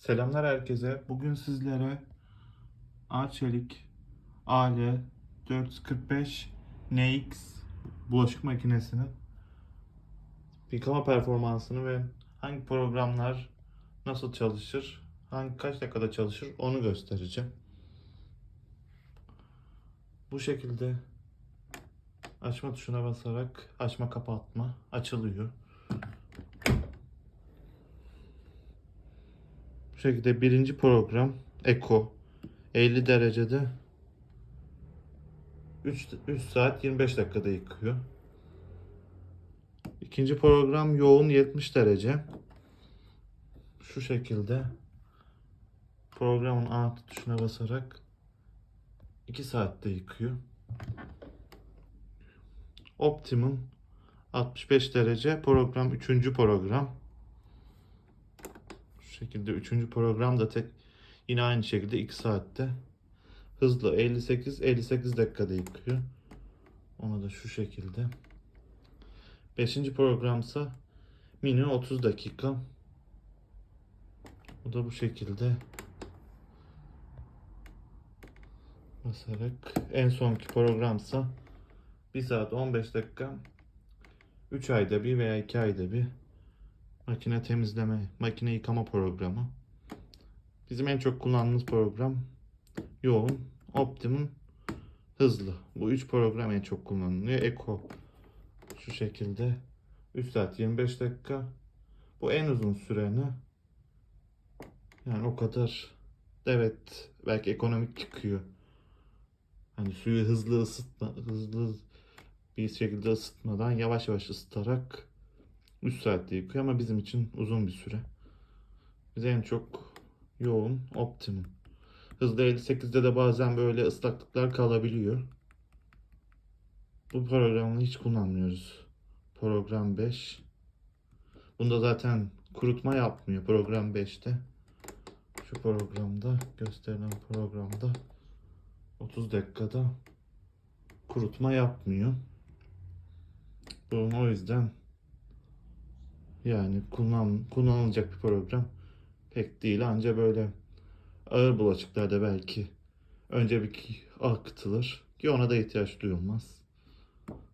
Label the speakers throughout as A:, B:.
A: Selamlar herkese. Bugün sizlere Arçelik AL 445 NX bulaşık makinesinin yıkama performansını ve hangi programlar nasıl çalışır, hangi kaç dakikada çalışır onu göstereceğim. Bu şekilde açma tuşuna basarak açma kapatma açılıyor. Bu şekilde birinci program Eco 50 derecede 3, 3 saat 25 dakikada yıkıyor. İkinci program yoğun 70 derece. Şu şekilde programın artı tuşuna basarak 2 saatte yıkıyor. Optimum 65 derece program 3. program. Şekilde 3. program da tek yine aynı şekilde 2 saatte. Hızlı 58 58 dakikada yıkıyor. Onu da şu şekilde. 5. programsa mini 30 dakika. Bu da bu şekilde. Basarak en sonki programsa 1 saat 15 dakika 3 ayda bir veya 2 ayda bir makine temizleme, makine yıkama programı. Bizim en çok kullandığımız program yoğun, optimum, hızlı. Bu üç program en çok kullanılıyor. Eco şu şekilde 3 saat 25 dakika. Bu en uzun süreni. Yani o kadar evet belki ekonomik çıkıyor. Hani suyu hızlı ısıtma, hızlı bir şekilde ısıtmadan yavaş yavaş ısıtarak 3 saatte yıkıyor ama bizim için uzun bir süre. Biz en çok yoğun, optimum. Hızlı 58'de de bazen böyle ıslaklıklar kalabiliyor. Bu programı hiç kullanmıyoruz. Program 5. Bunda zaten kurutma yapmıyor program 5'te. Şu programda gösterilen programda 30 dakikada kurutma yapmıyor. Bunun o yüzden yani kullan, kullanılacak bir program pek değil. Anca böyle ağır bulaşıklarda belki önce bir akıtılır ki ona da ihtiyaç duyulmaz.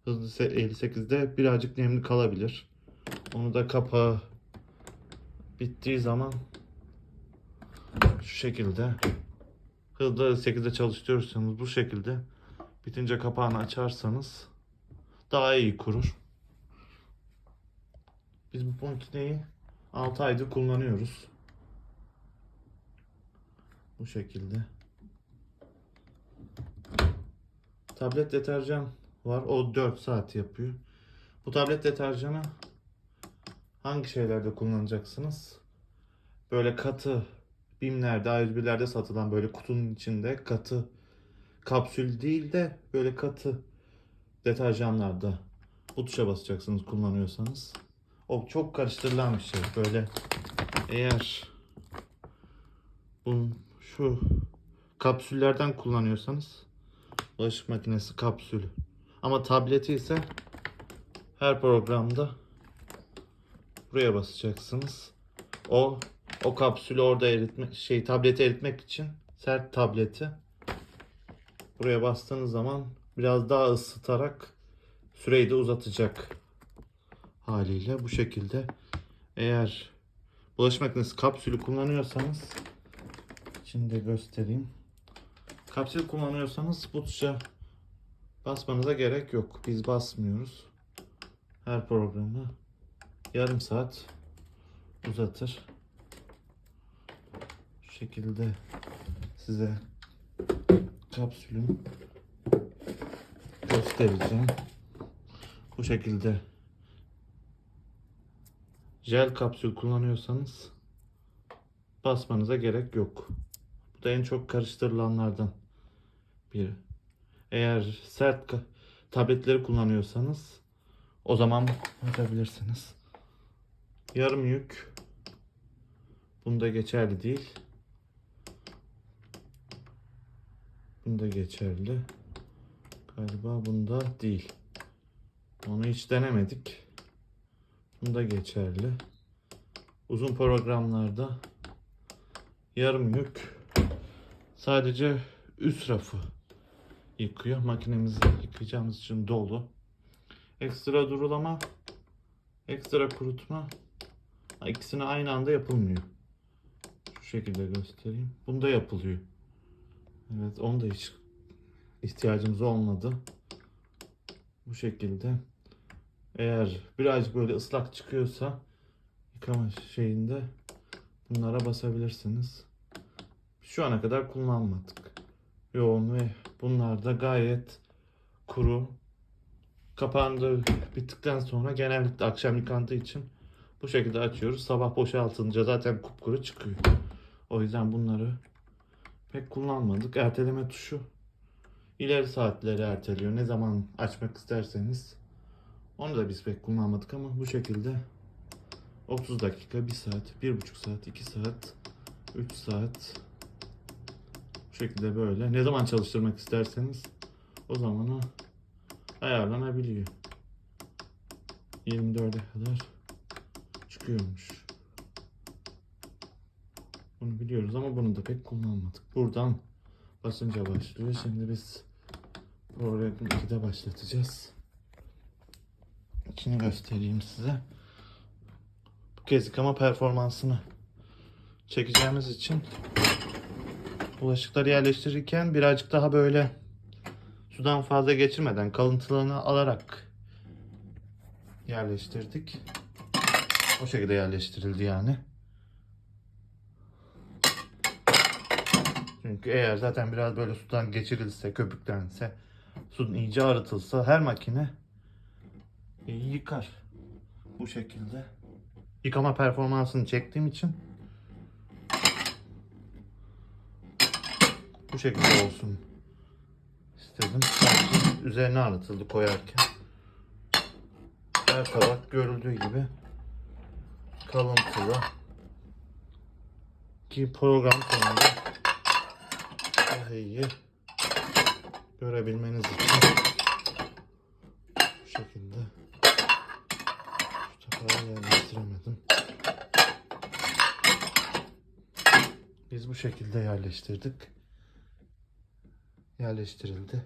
A: Hızlı 58'de birazcık nemli kalabilir. Onu da kapağı bittiği zaman şu şekilde hızlı 8'de çalıştırıyorsanız bu şekilde bitince kapağını açarsanız daha iyi kurur. Biz bu makineyi 6 aydır kullanıyoruz. Bu şekilde. Tablet deterjan var. O 4 saat yapıyor. Bu tablet deterjanı hangi şeylerde kullanacaksınız? Böyle katı BİM'lerde, A101'lerde satılan böyle kutunun içinde katı kapsül değil de böyle katı deterjanlarda bu tuşa basacaksınız kullanıyorsanız. O çok karıştırılan bir şey. Böyle eğer bunun şu kapsüllerden kullanıyorsanız bulaşık makinesi kapsülü. Ama tableti ise her programda buraya basacaksınız. O o kapsülü orada eritmek şey tableti eritmek için sert tableti buraya bastığınız zaman biraz daha ısıtarak süreyi de uzatacak haliyle bu şekilde eğer bulaşık makinesi kapsülü kullanıyorsanız şimdi de göstereyim. Kapsül kullanıyorsanız bu tuşa basmanıza gerek yok. Biz basmıyoruz. Her programı yarım saat uzatır. Şu şekilde size kapsülün göstereceğim. Bu şekilde jel kapsül kullanıyorsanız basmanıza gerek yok. Bu da en çok karıştırılanlardan biri. Eğer sert tabletleri kullanıyorsanız o zaman basabilirsiniz. Yarım yük bunda geçerli değil. Bunda geçerli. Galiba bunda değil. Onu hiç denemedik. Bunda geçerli. Uzun programlarda yarım yük. Sadece üst rafı yıkıyor. Makinemizi yıkayacağımız için dolu. Ekstra durulama, ekstra kurutma ikisini aynı anda yapılmıyor. Şu şekilde göstereyim. Bunda yapılıyor. Evet, onda hiç ihtiyacımız olmadı. Bu şekilde. Eğer birazcık böyle ıslak çıkıyorsa yıkama şeyinde bunlara basabilirsiniz. Şu ana kadar kullanmadık. Yoğun ve bunlar da gayet kuru. Kapağında bittikten sonra genellikle akşam yıkandığı için bu şekilde açıyoruz. Sabah boşaltınca zaten kupkuru çıkıyor. O yüzden bunları pek kullanmadık. Erteleme tuşu ileri saatleri erteliyor. Ne zaman açmak isterseniz. Onu da biz pek kullanmadık ama bu şekilde 30 dakika, 1 saat, 1,5 saat, 2 saat, 3 saat bu şekilde böyle. Ne zaman çalıştırmak isterseniz o zamana ayarlanabiliyor. 24'e kadar çıkıyormuş. Bunu biliyoruz ama bunu da pek kullanmadık. Buradan basınca başlıyor. Şimdi biz programı 2'de başlatacağız. İçini göstereyim size. Bu kez yıkama performansını çekeceğimiz için bulaşıkları yerleştirirken birazcık daha böyle sudan fazla geçirmeden kalıntılarını alarak yerleştirdik. O şekilde yerleştirildi yani. Çünkü eğer zaten biraz böyle sudan geçirilse, köpüklense, sudun iyice arıtılsa her makine yıkar. Bu şekilde. Yıkama performansını çektiğim için bu şekilde olsun istedim. Üzerine arıtıldı koyarken. Her tabak görüldüğü gibi kalıntılı ki program sonunda daha iyi görebilmeniz için bu şekilde tabağı yerleştiremedim. Biz bu şekilde yerleştirdik. Yerleştirildi.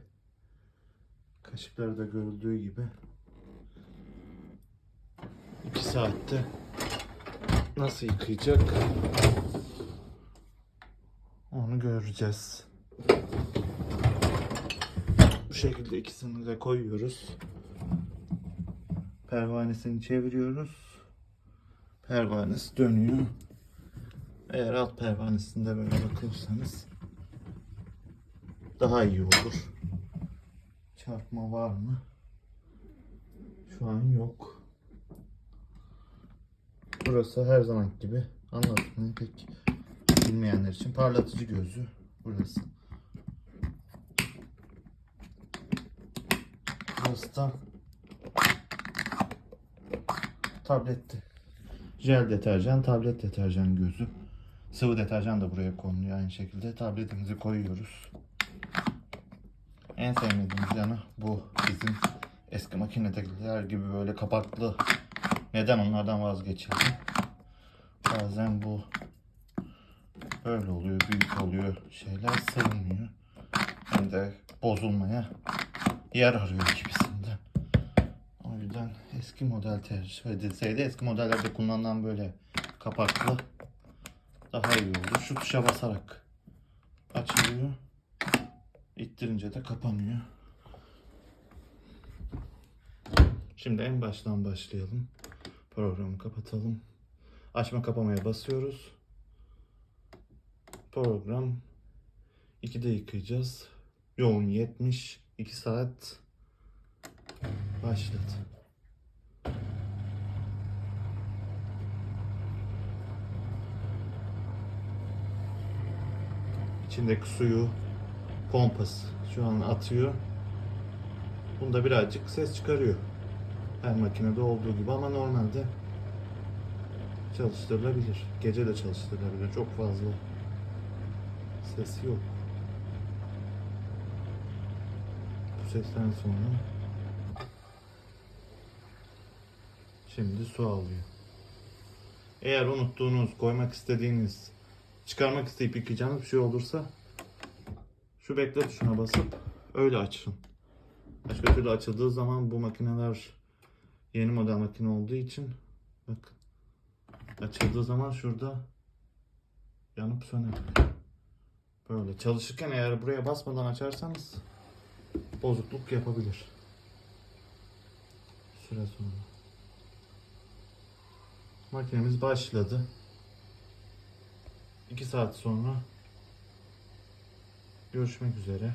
A: Kaşıkları da görüldüğü gibi 2 saatte nasıl yıkayacak onu göreceğiz. Bu şekilde ikisini de koyuyoruz. Pervanesini çeviriyoruz. Pervanesi dönüyor. Eğer alt pervanesinde böyle bakıyorsanız daha iyi olur. Çarpma var mı? Şu an yok. Burası her zaman gibi anlatmayı pek bilmeyenler için parlatıcı gözü burası. Burası da tabletti. Jel deterjan, tablet deterjan gözü. Sıvı deterjan da buraya konuluyor aynı şekilde. Tabletimizi koyuyoruz. En sevmediğimiz yanı bu bizim eski makinedekiler gibi böyle kapaklı. Neden onlardan vazgeçildim? Bazen bu böyle oluyor, büyük oluyor şeyler sığmıyor. Hem de bozulmaya yer arıyor gibisinden. Yüzden eski model tercih edilseydi eski modellerde kullanılan böyle kapaklı daha iyi olur. Şu tuşa basarak açılıyor. İttirince de kapanıyor. Şimdi en baştan başlayalım. Programı kapatalım. Açma kapamaya basıyoruz. Program 2'de yıkayacağız. Yoğun 70 2 saat başladı. İçindeki suyu pompas şu an atıyor. Bunda birazcık ses çıkarıyor. Her makinede olduğu gibi ama normalde çalıştırılabilir. Gece de çalıştırılabilir. Çok fazla sesi yok. Bu sesten sonra şimdi su alıyor. Eğer unuttuğunuz, koymak istediğiniz çıkarmak isteyip yıkayacağınız bir şey olursa şu bekle tuşuna basıp öyle açın. Başka türlü açıldığı zaman bu makineler yeni model makine olduğu için bak açıldığı zaman şurada yanıp söner. Böyle çalışırken eğer buraya basmadan açarsanız bozukluk yapabilir. Süre sonra. Makinemiz başladı. 2 saat sonra görüşmek üzere.